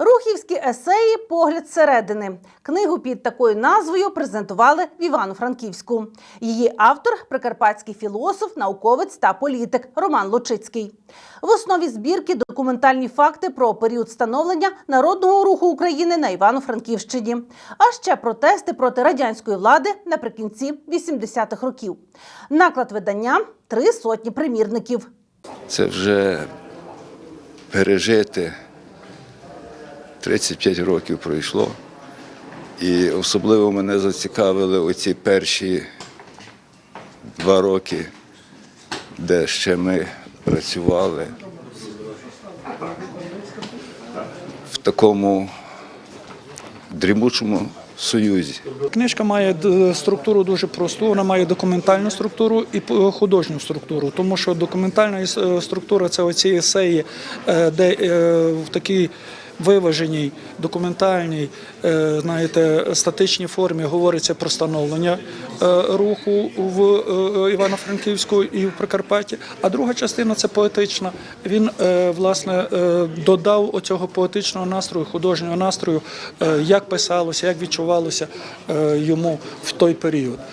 Рухівські есеї Погляд зсередини. Книгу під такою назвою презентували в Івано-Франківську. Її автор прикарпатський філософ, науковець та політик Роман Лучицький. В основі збірки документальні факти про період становлення народного руху України на Івано-Франківщині, а ще протести проти радянської влади наприкінці 80-х років. Наклад видання три сотні примірників. Це вже пережити 35 років пройшло. І особливо мене зацікавили оці перші два роки, де ще ми працювали в такому дрімучому союзі. Книжка має структуру дуже просту, вона має документальну структуру і художню структуру, тому що документальна структура це оці есеї, е, де е, в такій виваженій, документальній, е, знаєте, статичній формі говориться про становлення е, руху в е, Івано-Франківську і в Прикарпатті. А друга частина це поетична. Він власне додав оцього поетичного настрою, художнього настрою, як писалося, як відчувалося йому в той період.